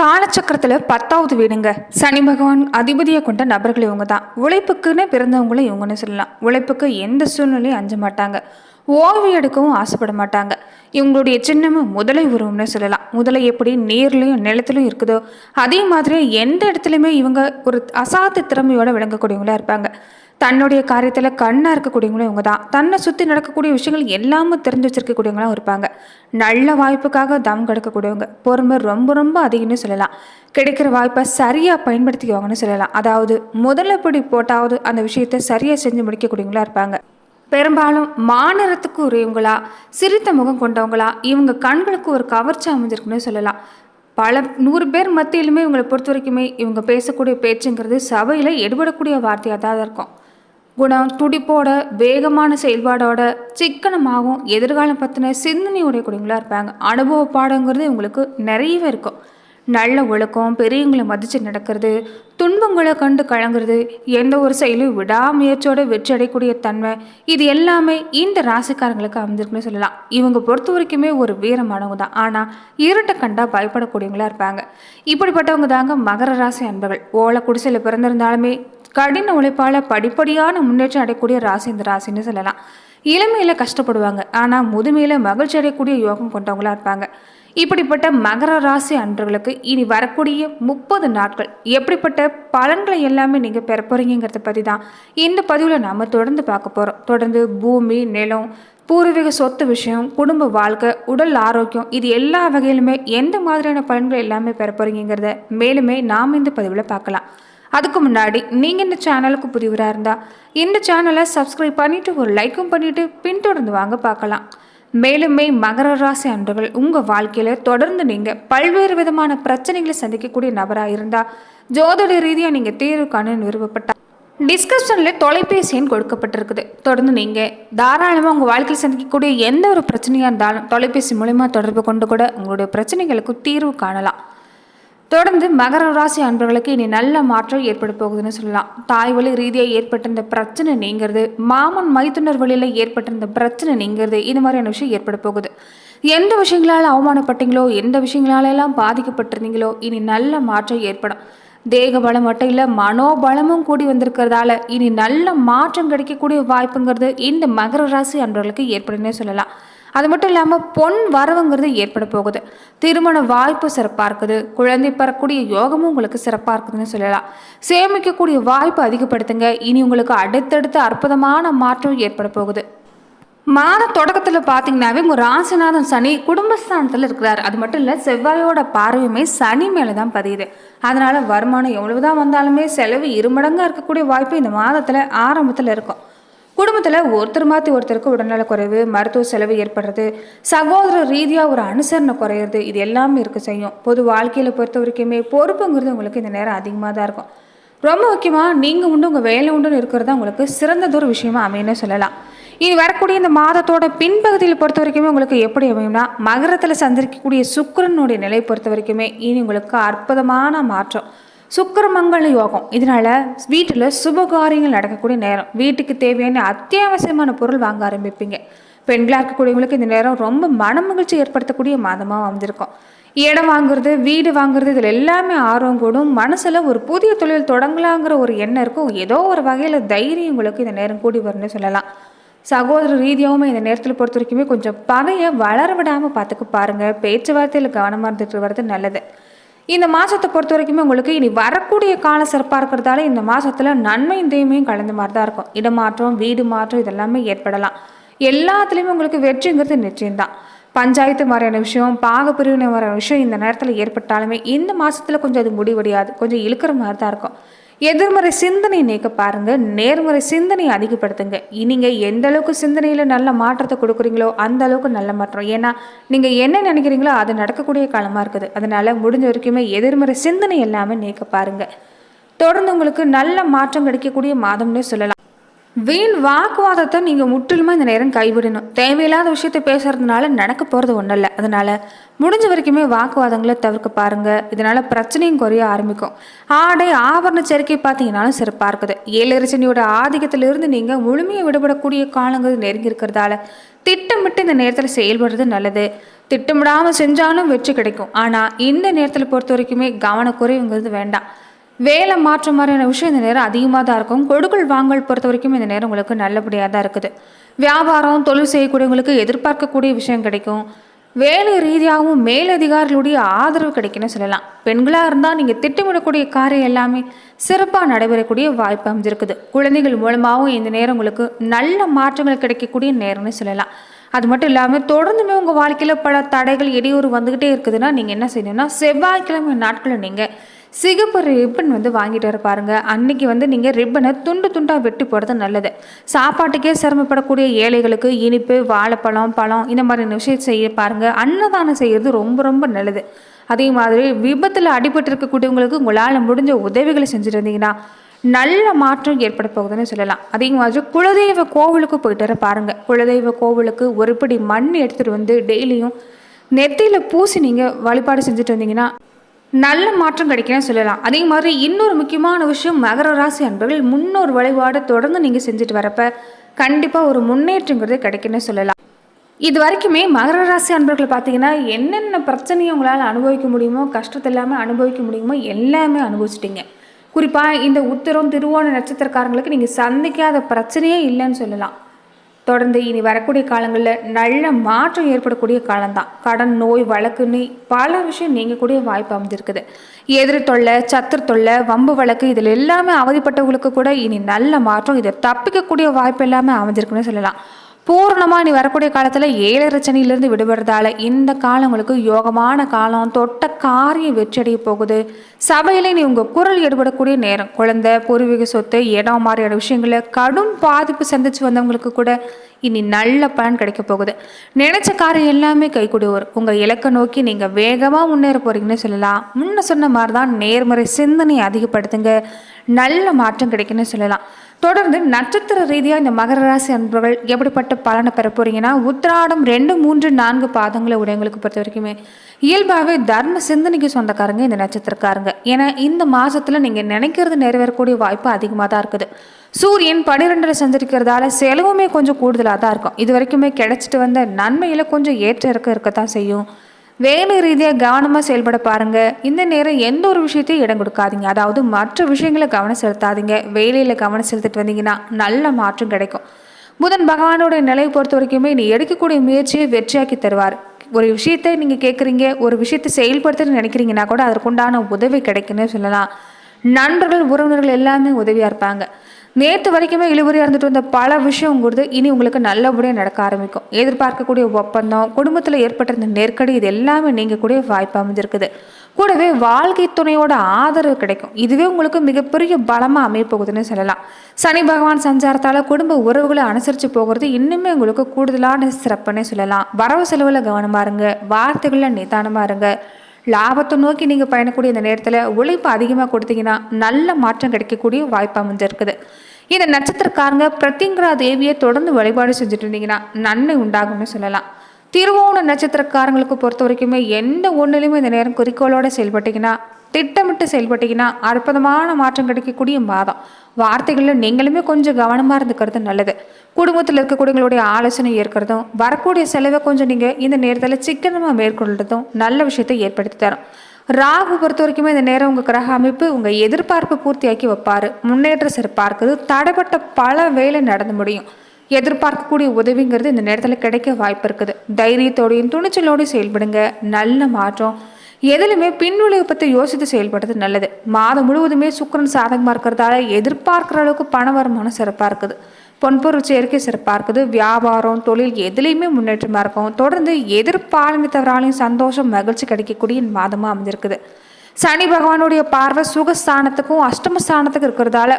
காலச்சக்கரத்தில் பத்தாவது வீடுங்க. சனி பகவான் அதிபதியை கொண்ட நபர்கள் இவங்க தான். உழைப்புக்குன்னு பிறந்தவங்களும் இவங்கன்னு சொல்லலாம். உழைப்புக்கு எந்த சூழ்நிலையும் அஞ்ச மாட்டாங்க. ஓய்வு எடுக்கவும் ஆசைப்பட மாட்டாங்க. இவங்களுடைய சின்னமும் முதலை உருவம்னு சொல்லலாம். முதலை எப்படி நீர்லையும் நிலத்திலும் இருக்குதோ அதே மாதிரி எந்த இடத்துலையுமே இவங்க ஒரு அசாத்த திறமையோட விளங்கக்கூடியவங்களா இருப்பாங்க. தன்னுடைய காரியத்தில் கண்ணாக இருக்கக்கூடியவங்களும் இவங்க தான் தன்னை சுற்றி நடக்கக்கூடிய விஷயங்கள் எல்லாமே தெரிஞ்சு வச்சுருக்கக்கூடியவங்களாம் இருப்பாங்க. நல்ல வாய்ப்புக்காக தம் கிடக்கக்கூடியவங்க. பொறுமை ரொம்ப ரொம்ப அதிகம்னு சொல்லலாம். கிடைக்கிற வாய்ப்பை சரியாக பயன்படுத்திக்குவாங்கன்னு சொல்லலாம். அதாவது முதல்ல படி போட்டாவது அந்த விஷயத்தை சரியாக செஞ்சு முடிக்கக்கூடியவங்களா இருப்பாங்க. பெரும்பாலும் மாநிலத்துக்கு உரியவங்களா சிரித்த முகம் கொண்டவங்களா இவங்க கண்களுக்கு ஒரு கவர்ச்சி அமைஞ்சிருக்குன்னு சொல்லலாம். பல நூறு பேர் மத்தியிலுமே இவங்களை பொறுத்த வரைக்குமே இவங்க பேசக்கூடிய பேச்சுங்கிறது சபையில் எடுபடக்கூடிய வார்த்தையாக தான் இருக்கும். குணம் துடிப்போட வேகமான செயல்பாடோட சிக்கனமாகவும் எதிர்காலம் பற்றின சிந்தனையுடைய கூடியவங்களா இருப்பாங்க. அனுபவ பாடங்கிறது இவங்களுக்கு நிறையவே இருக்கும். நல்ல ஒழுக்கம் பெரியவங்களை மதித்து நடக்கிறது துன்பங்களை கண்டு கலங்குறது எந்த ஒரு செயலும் விடாமுயற்சியோட வெற்றி அடையக்கூடிய தன்மை இது எல்லாமே இந்த ராசிக்காரங்களுக்கு அமைஞ்சிருக்குன்னு சொல்லலாம். இவங்க பொறுத்த வரைக்குமே ஒரு வீரமானவங்க தான். ஆனால் இருட்டை கண்டா பயப்படக்கூடியவங்களா இருப்பாங்க. இப்படிப்பட்டவங்க தாங்க மகர ராசி அன்பர்கள். ஓலை குடிசையில் பிறந்திருந்தாலுமே கடின உழைப்பால் படிப்படியான முன்னேற்றம் அடையக்கூடிய ராசி இந்த ராசின்னு சொல்லலாம். இளமையில் கஷ்டப்படுவாங்க. ஆனால் முதுமையில் மகிழ்ச்சி அடையக்கூடிய யோகம் கொண்டவங்களா இருப்பாங்க. இப்படிப்பட்ட மகர ராசி அன்றர்களுக்கு இனி வரக்கூடிய முப்பது நாட்கள் எப்படிப்பட்ட பலன்களை எல்லாமே நீங்கள் பெற போகிறீங்கிறத பற்றி தான் இந்த பதிவில் நாம் தொடர்ந்து பார்க்க போகிறோம் தொடர்ந்து பூமி நிலம் பூர்வீக சொத்து விஷயம் குடும்ப வாழ்க்கை உடல் ஆரோக்கியம் இது எல்லா வகையிலுமே எந்த மாதிரியான பலன்கள் எல்லாமே பெற போகிறீங்கிறத மேலுமே நாம் இந்த பதிவில் பார்க்கலாம். அதுக்கு முன்னாடி நீங்கள் இந்த சேனலுக்கு புதிவராக இருந்தால் இந்த சேனலை சப்ஸ்கிரைப் பண்ணிவிட்டு ஒரு லைக்கும் பண்ணிவிட்டு பின்தொடர்ந்து வாங்க பார்க்கலாம். மேலுமே மகர ராசி அன்றுகள் உங்கள் வாழ்க்கையில் தொடர்ந்து நீங்கள் பல்வேறு விதமான பிரச்சனைகளை சந்திக்கக்கூடிய நபராக இருந்தால் ஜோதிட ரீதியாக நீங்கள் தீர்வு காணுன்னு விருப்பப்பட்டால் டிஸ்கிரிப்ஷனில் தொலைபேசி எண் கொடுக்கப்பட்டிருக்குது. தொடர்ந்து நீங்கள் தாராளமாக உங்கள் வாழ்க்கையில் சந்திக்கக்கூடிய எந்த ஒரு பிரச்சனையாக இருந்தாலும் தொலைபேசி மூலிமா தொடர்பு கொண்டு கூட உங்களுடைய பிரச்சனைகளுக்கு தீர்வு காணலாம். தொடர்ந்து மகர ராசி அன்பர்களுக்கு இனி நல்ல மாற்றம் ஏற்பட போகுதுன்னு சொல்லலாம். தாய் வழி ரீதியாக ஏற்பட்ட இந்த பிரச்சனை நீங்கிறது மாமன் மைத்துனர் வழியில் ஏற்பட்டிருந்த பிரச்சனை நீங்கிறது இது மாதிரியான விஷயம் ஏற்பட போகுது. எந்த விஷயங்களால் அவமானப்பட்டீங்களோ எந்த விஷயங்களால எல்லாம் பாதிக்கப்பட்டிருந்தீங்களோ இனி நல்ல மாற்றம் ஏற்படும். தேக பலம் மட்டும் இல்லை மனோபலமும் கூடி வந்திருக்கிறதால இனி நல்ல மாற்றம் கிடைக்கக்கூடிய வாய்ப்புங்கிறது இந்த மகர ராசி அன்பர்களுக்கு ஏற்படுன்னே சொல்லலாம். அது மட்டும் இல்லாமல் பொன் வரவுங்கிறது ஏற்பட போகுது. திருமண வாய்ப்பு சிறப்பாக இருக்குது. குழந்தை பெறக்கூடிய யோகமும் உங்களுக்கு சிறப்பாக இருக்குதுன்னு சொல்லலாம். சேமிக்கக்கூடிய வாய்ப்பு அதிகப்படுத்துங்க. இனி உங்களுக்கு அடுத்தடுத்த அற்புதமான மாற்றம் ஏற்பட போகுது. மாத தொடக்கத்தில் பார்த்தீங்கன்னாவே உங்கள் ராசிநாதன் சனி குடும்பஸ்தானத்தில் இருக்கிறார். அது மட்டும் இல்லை செவ்வாயோட பார்வையுமே சனி மேலே தான் பதியுது. அதனால் வருமானம் எவ்வளவு தான் வந்தாலுமே செலவு இருமடங்காக இருக்கக்கூடிய வாய்ப்பு இந்த மாதத்தில் ஆரம்பத்தில் இருக்கும். குடும்பத்தில் ஒருத்தர் மாற்றி ஒருத்தருக்கு உடல்நல குறைவு மருத்துவ செலவு ஏற்படுறது சகோதர ரீதியாக ஒரு அனுசரணை குறையிறது இது எல்லாமே இருக்க செய்யும். பொது வாழ்க்கையில் பொறுத்த வரைக்குமே பொறுப்புங்கிறது உங்களுக்கு இந்த நேரம் அதிகமாக தான் இருக்கும். ரொம்ப முக்கியமாக நீங்கள் உண்டு உங்கள் வேலை உண்டுன்னு இருக்கிறதா உங்களுக்கு சிறந்ததொரு விஷயமா அமையன்னு சொல்லலாம். இனி வரக்கூடிய இந்த மாதத்தோட பின்பகுதியில் பொறுத்த வரைக்குமே உங்களுக்கு எப்படி அமையும்னா மகரத்தில் சந்திரிக்கக்கூடிய சுக்கிரனுடைய நிலை பொறுத்த வரைக்குமே இனி உங்களுக்கு அற்புதமான மாற்றம். சுக்கிரமங்கல யோகம். இதனால வீட்டில் சுபகாரியங்கள் நடக்கக்கூடிய நேரம். வீட்டுக்கு தேவையான அத்தியாவசியமான பொருள் வாங்க ஆரம்பிப்பீங்க. பெண்களாக இருக்கக்கூடியவங்களுக்கு இந்த நேரம் ரொம்ப மனமகிழ்ச்சி ஏற்படுத்தக்கூடிய மாதமாக வந்திருக்கும் இடம் வாங்குறது வீடு வாங்குறது இதில் எல்லாமே ஆர்வம் கூடும். மனசில் ஒரு புதிய தொழில் தொடங்கலாங்கிற ஒரு எண்ணம் இருக்கும். ஏதோ ஒரு வகையில் தைரியம் உங்களுக்கு இந்த நேரம் கூடி வரும்னு சொல்லலாம். சகோதர ரீதியாகவும் இந்த நேரத்தில் பொறுத்த வரைக்குமே கொஞ்சம் பகையை வளர விடாமல் பார்த்துக்க பாருங்கள் பேச்சுவார்த்தையில் கவனமாக இருந்துட்டு வர்றது நல்லது. இந்த மாதத்தை பொறுத்த வரைக்குமே உங்களுக்கு இனி வரக்கூடிய காலம் சிறப்பாக இருக்கிறதால இந்த மாதத்தில் நன்மையும் தீமையும் கலந்த மாதிரி தான் இருக்கும் இடமாற்றம் வீடு மாற்றம் இதெல்லாமே ஏற்படலாம். எல்லாத்துலேயுமே உங்களுக்கு வெற்றிங்கிறது நிச்சயம்தான். பஞ்சாயத்து மாதிரியான விஷயம் பாக பிரிவினை வர விஷயம் இந்த நேரத்தில் ஏற்பட்டாலுமே இந்த மாதத்தில் கொஞ்சம் அது முடிவடையாது. கொஞ்சம் இழுக்கிற மாதிரி தான் இருக்கும். எதிர்மறை சிந்தனை நீக்க பாருங்கள் நேர்மறை சிந்தனையை அதிகப்படுத்துங்க. நீங்கள் எந்த அளவுக்கு சிந்தனையில் நல்ல மாற்றத்தை கொடுக்குறீங்களோ அந்த அளவுக்கு நல்ல மாற்றம். ஏன்னா நீங்கள் என்ன நினைக்கிறீங்களோ அது நடக்கக்கூடிய காலமாக இருக்குது. அதனால் முடிஞ்ச வரைக்குமே எதிர்மறை சிந்தனை எல்லாமே நீக்க பாருங்கள் தொடர்ந்து உங்களுக்கு நல்ல மாற்றம் கிடைக்கக்கூடிய மாதம்னே சொல்லலாம். வீண் வாக்குவாதத்தை நீங்கள் முற்றிலுமாக இந்த நேரம் கைவிடணும். தேவையில்லாத விஷயத்தை பேசுறதுனால நடக்க போகிறது ஒன்றும் இல்லை அதனால் முடிஞ்ச வரைக்குமே வாக்குவாதங்களை தவிர்க்க பாருங்கள் இதனால் பிரச்சனையும் குறைய ஆரம்பிக்கும். ஆடை ஆபரண சேர்க்கை பார்த்தீங்கன்னாலும் சிறப்பாக இருக்குது. ஏழரிசனியோட ஆதிக்கத்திலிருந்து நீங்கள் முழுமையை விடுபடக்கூடிய காலங்கள் நெருங்கி இருக்கிறதால திட்டமிட்டு இந்த நேரத்தில் செயல்படுறது நல்லது. திட்டமிடாமல் செஞ்சாலும் வெற்றி கிடைக்கும். ஆனால் இந்த நேரத்தில் பொறுத்த வரைக்குமே கவனக்குறைவுங்கிறது வேண்டாம். வேலை மாற்ற மாதிரியான விஷயம் இந்த நேரம் அதிகமாக தான் இருக்கும். கொடுக்கல் வாங்கல் பொறுத்த வரைக்கும் இந்த நேரம் உங்களுக்கு நல்லபடியாக தான் இருக்குது. வியாபாரம் தொழில் செய்யக்கூடியவங்களுக்கு எதிர்பார்க்கக்கூடிய விஷயம் கிடைக்கும். வேலை ரீதியாகவும் மேலதிகாரிகளுடைய ஆதரவு கிடைக்குன்னு சொல்லலாம். பெண்களாக இருந்தால் நீங்கள் திட்டமிடக்கூடிய காரியம் எல்லாமே சிறப்பாக நடைபெறக்கூடிய வாய்ப்பு அமைஞ்சிருக்குது. குழந்தைகள் மூலமாகவும் இந்த நேரம் உங்களுக்கு நல்ல மாற்றங்கள் கிடைக்கக்கூடிய நேரம்னு சொல்லலாம். அது மட்டும் இல்லாமல் தொடர்ந்துமே உங்கள் வாழ்க்கையில் பல தடைகள் இடையூறு வந்துக்கிட்டே இருக்குதுன்னா நீங்கள் என்ன செய்யணும்னா செவ்வாய்க்கிழமை நாட்களில் நீங்கள் சிகப்பு ரிப்பன் வந்து வாங்கிட்டு வர பாருங்கள் அன்றைக்கி வந்து நீங்கள் ரிப்பனை துண்டு துண்டாக வெட்டி போடுறது நல்லது. சாப்பாட்டுக்கே சிரமப்படக்கூடிய ஏழைகளுக்கு இனிப்பு வாழைப்பழம் பழம் இந்த மாதிரி விஷயம் செய்ய பாருங்கள் அன்னதானம் செய்கிறது ரொம்ப ரொம்ப நல்லது. அதே மாதிரி விபத்தில் அடிபட்டு இருக்கக்கூடியவங்களுக்கு உங்களால் முடிஞ்ச உதவிகளை செஞ்சுட்டு இருந்தீங்கன்னா நல்ல மாற்றம் ஏற்பட போகுதுன்னு சொல்லலாம். அதே மாதிரி குலதெய்வ கோவிலுக்கு போயிட்டு வர பாருங்கள் குலதெய்வ கோவிலுக்கு ஒருபடி மண் எடுத்துகிட்டு வந்து டெய்லியும் நெத்தியில் பூசி நீங்கள் வழிபாடு செஞ்சுட்டு வந்தீங்கன்னா நல்ல மாற்றம் கிடைக்கும்னு சொல்லலாம். அதே மாதிரி இன்னொரு முக்கியமான விஷயம் மகர ராசி அன்பர்கள் முன்னோர் வழிபாடு தொடர்ந்து நீங்கள் செஞ்சுட்டு வரப்ப கண்டிப்பாக ஒரு முன்னேற்றங்கிறது கிடைக்கும்னு சொல்லலாம். இது வரைக்குமே மகர ராசி அன்பர்கள் பார்த்தீங்கன்னா என்னென்ன பிரச்சனையை உங்களால் அனுபவிக்க முடியுமோ கஷ்டத்தை இல்லாமல் அனுபவிக்க முடியுமோ எல்லாமே அனுபவிச்சிட்டிங்க. குறிப்பாக இந்த உத்தரம் திருவோண நட்சத்திரக்காரங்களுக்கு நீங்கள் சந்திக்காத பிரச்சனையே இல்லைன்னு சொல்லலாம். தொடர்ந்து இனி வரக்கூடிய காலங்களில் நல்ல மாற்றம் ஏற்படக்கூடிய காலம்தான். கடன் நோய் வழக்குன்னு பல விஷயம் நீங்கக்கூடிய வாய்ப்பு அமைஞ்சிருக்குது. எதிரி தொல்லை சத்துரு தொல்லை வம்பு வழக்கு இதில் எல்லாமே அவதிப்பட்டவங்களுக்கு கூட இனி நல்ல மாற்றம் இதை தப்பிக்கக்கூடிய வாய்ப்பு எல்லாமே அமைஞ்சிருக்குன்னு சொல்லலாம். பூரணமாக நீ வரக்கூடிய காலத்தில் ஏழை ரச்சனையிலிருந்து விடுபடுறதால இந்த காலம் உங்களுக்கு யோகமான காலம். தொட்ட காரியம் வெற்றியடைய போகுது. சபையில் நீ உங்கள் குரல் ஈடுபடக்கூடிய நேரம். குழந்தை பூர்வீக சொத்து இடம் மாதிரியான விஷயங்களை கடும் பாதிப்பு சந்திச்சு வந்தவங்களுக்கு கூட இனி நல்ல பலன் கிடைக்க போகுது. நினைச்ச காரியம் எல்லாமே கைகூடி வரும் உங்கள் இலக்கை நோக்கி நீங்கள் வேகமாக முன்னேற போறீங்கன்னு சொல்லலாம். முன்ன சொன்ன மாதிரி தான் நேர்மறை சிந்தனையை அதிகப்படுத்துங்க. நல்ல மாற்றம் கிடைக்குன்னு சொல்லலாம். தொடர்ந்து நட்சத்திர ரீதியாக இந்த மகர ராசி அன்பர்கள் எப்படிப்பட்ட பலனை பெற போறீங்கன்னா உத்திராடம் ரெண்டு மூன்று நான்கு பாதங்களை உடையவங்களுக்கு பொறுத்த வரைக்குமே இயல்பாகவே தர்ம சிந்தனைக்கு சொந்தக்காரங்க இந்த நட்சத்திரக்காரங்க. ஏன்னா இந்த மாதத்தில் நீங்கள் நினைக்கிறது நிறைவேறக்கூடிய வாய்ப்பு அதிகமாக தான் இருக்குது. சூரியன் பன்னிரெண்டில் சந்திருக்கிறதால செலவுமே கொஞ்சம் கூடுதலாக தான் இருக்கும். இது வரைக்குமே கிடைச்சிட்டு வந்த நன்மையில் கொஞ்சம் ஏற்ற இருக்க இருக்கத்தான் செய்யும். வேலை ரீதியாக கவனமாக செயல்பட பாருங்கள் இந்த நேரம் எந்த ஒரு விஷயத்தையும் இடம் கொடுக்காதீங்க. அதாவது மற்ற விஷயங்களை கவனம் செலுத்தாதீங்க. வேலையில் கவனம் செலுத்திட்டு வந்தீங்கன்னா நல்ல மாற்றம் கிடைக்கும். புதன் பகவானோட நிலையை பொறுத்த வரைக்குமே நீ எடுக்கக்கூடிய முயற்சியை வெற்றியாக்கி தருவார். ஒரு விஷயத்தை நீங்கள் கேட்குறீங்க ஒரு விஷயத்தை செயல்படுத்துன்னு நினைக்கிறீங்கன்னா கூட அதற்குண்டான உதவி கிடைக்குன்னு சொல்லலாம். நண்பர்கள் உறவினர்கள் எல்லாமே உதவியாக இருப்பாங்க. நேற்று வரைக்குமே இழுவரியாக இருந்துட்டு வந்த பல விஷயங்கிறது இனி உங்களுக்கு நல்லபடியாக நடக்க ஆரம்பிக்கும். எதிர்பார்க்கக்கூடிய ஒப்பந்தம் குடும்பத்தில் ஏற்பட்டிருந்த நெருக்கடி இது எல்லாமே நீங்கள் கூட வாய்ப்பு அமைஞ்சிருக்குது. கூடவே வாழ்க்கை துணையோட ஆதரவு கிடைக்கும். இதுவே உங்களுக்கு மிகப்பெரிய பலமாக அமையப்போகுதுன்னு சொல்லலாம். சனி பகவான் சஞ்சாரத்தால் குடும்ப உறவுகளை அனுசரித்து போகிறது இன்னுமே உங்களுக்கு கூடுதலான சிறப்புன்னே சொல்லலாம். வரவு செலவில் கவனமாக இருங்க. வார்த்தைகளில் நிதானமாக இருங்க. லாபத்தை நோக்கி நீங்கள் பயணக்கூடிய இந்த நேரத்தில் உழைப்பு அதிகமாக கொடுத்தீங்கன்னா நல்ல மாற்றம் கிடைக்கக்கூடிய வாய்ப்பு அமைஞ்சிருக்குது. இந்த நட்சத்திரக்காரங்க பிரத்திங்கரா தேவியை தொடர்ந்து வழிபாடு செஞ்சுட்டு இருந்தீங்கன்னா நன்மை உண்டாகும்னு சொல்லலாம். திருவோண நட்சத்திரக்காரங்களுக்கு பொறுத்த வரைக்குமே எந்த ஒன்றிலையுமே இந்த நேரம் குறிக்கோளோட செயல்பட்டிங்கன்னா திட்டமிட்டு செயல்பட்டீங்கன்னா அற்புதமான மாற்றம் கிடைக்கக்கூடிய மாதம் வார்த்தைகளில் நீங்களுமே கொஞ்சம் கவனமாக இருந்துக்கிறது நல்லது. குடும்பத்தில் இருக்கக்கூடியவங்களுடைய ஆலோசனை ஏற்கிறதும் வரக்கூடிய செலவை கொஞ்சம் நீங்கள் இந்த நேரத்தில் சிக்கனமாக மேற்கொள்றதும் நல்ல விஷயத்தை ஏற்படுத்தி தரும். ராகு பொறுத்த வரைக்குமே இந்த நேரம் உங்கள் கிரக அமைப்பு உங்கள் எதிர்பார்ப்பு பூர்த்தியாக்கி வைப்பார். முன்னேற்ற சிறப்பாக தடைப்பட்ட பல வேலை நடந்து முடியும். எதிர்பார்க்கக்கூடிய உதவிங்கிறது இந்த நேரத்தில் கிடைக்க வாய்ப்பு இருக்குது. தைரியத்தோடையும் துணிச்சலோடையும் செயல்படுங்க. நல்ல மாற்றம். எதிலுமே பின்விளைவு பற்றி யோசித்து செயல்படுறது நல்லது. மாதம் முழுவதுமே சுக்கரன் சாதகமாக இருக்கிறதால எதிர்பார்க்குற அளவுக்கு பண வருமானம் சிறப்பாக இருக்குது. பொன்பொருள் சேர்க்கை சிறப்பாக இருக்குது. வியாபாரம் தொழில் எதுலேயுமே முன்னேற்றமாக இருக்கும் தொடர்ந்து எதிர்பாலினத்தவராலையும் சந்தோஷம் மகிழ்ச்சி கிடைக்கக்கூடிய மாதமாக அமைஞ்சிருக்குது. சனி பகவானுடைய பார்வை சுகஸ்தானத்துக்கும் அஷ்டமஸ்தானத்துக்கும் இருக்கிறதால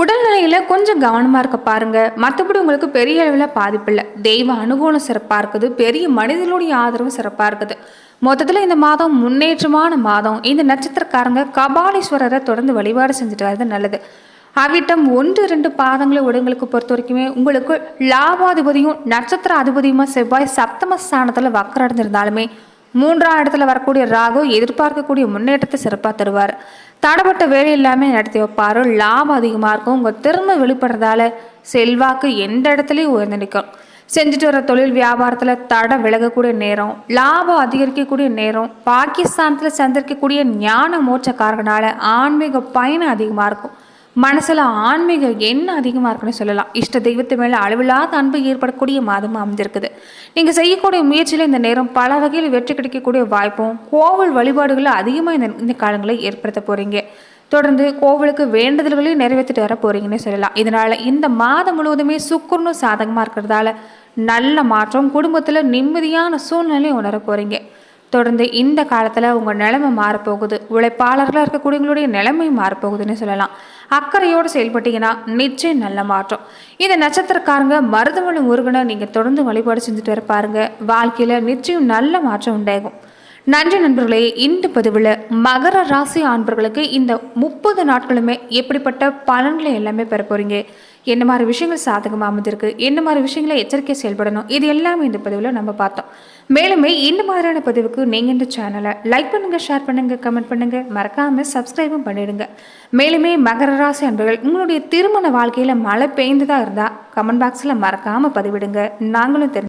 உடல்நிலையில் கொஞ்சம் கவனமாக இருக்க பாருங்க. மற்றபடி உங்களுக்கு பெரிய அளவில் பாதிப்பு இல்லை. தெய்வ அனுகூலம் சிறப்பாக இருக்குது. பெரிய மனிதனுடைய ஆதரவும் சிறப்பாக இருக்குது. மொத்தத்தில் இந்த மாதம் முன்னேற்றமான மாதம். இந்த நட்சத்திரக்காரங்க கபாலீஸ்வரரை தொடர்ந்து வழிபாடு செஞ்சுட்டு வர்றது நல்லது. அவிட்டம் ஒன்று ரெண்டு பாதங்களை உடங்களுக்கு பொறுத்த வரைக்குமே உங்களுக்கு லாபாதிபதியும் நட்சத்திர அதிபதியுமா செவ்வாய் சப்தம ஸ்தானத்தில் வக்கரடைஞ்சிருந்தாலுமே மூன்றாம் இடத்துல வரக்கூடிய ராகு எதிர்பார்க்கக்கூடிய முன்னேற்றத்தை சிறப்பாக தருவார். தடப்பட்ட வேலை எல்லாமே நடத்தி வைப்பார். லாபம் அதிகமாக இருக்கும். உங்கள் திறமை வெளிப்படுறதால செல்வாக்கு எந்த இடத்துலையும் உயர்ந்து நிற்கும். செஞ்சுட்டு வர தொழில் வியாபாரத்தில் தடை விலகக்கூடிய நேரம் லாபம் அதிகரிக்கக்கூடிய நேரம் பாகிஸ்தானத்தில் சந்திரிக்கக்கூடிய ஞான மோட்சக்காரகனால ஆன்மீக பயணம் அதிகமாக இருக்கும். மனசில் ஆன்மீக எண்ணம் அதிகமாக இருக்குன்னு சொல்லலாம். இஷ்ட தெய்வத்து மேலே அளவில்லாத அன்பு ஏற்படக்கூடிய மாதமாக அமைஞ்சிருக்குது. நீங்கள் செய்யக்கூடிய முயற்சியில் இந்த நேரம் பல வகையில் வெற்றி கிடைக்கக்கூடிய வாய்ப்பும் கோவில் வழிபாடுகளை அதிகமாக இந்த இந்த காலங்களில் ஏற்படுத்த போகிறீங்க தொடர்ந்து கோவிலுக்கு வேண்டுதல்களையும் நிறைவேற்றிட்டு வர போறீங்கன்னு சொல்லலாம். இதனால இந்த மாதம் முழுவதுமே சுக்குர்னு சாதகமாக இருக்கிறதால நல்ல மாற்றம் குடும்பத்தில் நிம்மதியான சூழ்நிலை உணர போறீங்க. தொடர்ந்து இந்த காலத்தில் உங்கள் நிலைமை மாறப்போகுது உழைப்பாளர்களாக இருக்கக்கூடியவங்களுடைய நிலைமை மாறப்போகுதுன்னு சொல்லலாம். அக்கறையோடு செயல்பட்டீங்கன்னா நிச்சயம் நல்ல மாற்றம். இந்த நட்சத்திரக்காரங்க மருதமலை முருகனை நீங்கள் தொடர்ந்து வழிபாடு செஞ்சுட்டு வர பாருங்க. வாழ்க்கையில் நிச்சயம் நல்ல மாற்றம் உண்டாகும். நன்றி நண்பர்களே இந்த பதிவில் மகர ராசி ஆண்பர்களுக்கு இந்த முப்பது நாட்களுமே எப்படிப்பட்ட பலன்களை எல்லாமே பெற போகிறீங்க என்ன மாதிரி விஷயங்கள் சாதகமாக அமைஞ்சிருக்கு என்ன மாதிரி விஷயங்களை எச்சரிக்கை செயல்படணும்? இது எல்லாமே இந்த பதிவில் நம்ம பார்த்தோம். மேலுமே இந்த மாதிரியான பதிவுக்கு நீங்கள் இந்த சேனலை லைக் பண்ணுங்கள் ஷேர் பண்ணுங்கள் கமெண்ட் பண்ணுங்கள் மறக்காமல் சப்ஸ்கிரைபும் பண்ணிடுங்க. மேலுமே மகர ராசி அன்பர்கள் உங்களுடைய திருமண வாழ்க்கையில் மழை பெய்ந்ததாக இருந்தால் கமெண்ட் பாக்ஸில் மறக்காமல் பதிவிடுங்க. நாங்களும் தெரிஞ்சு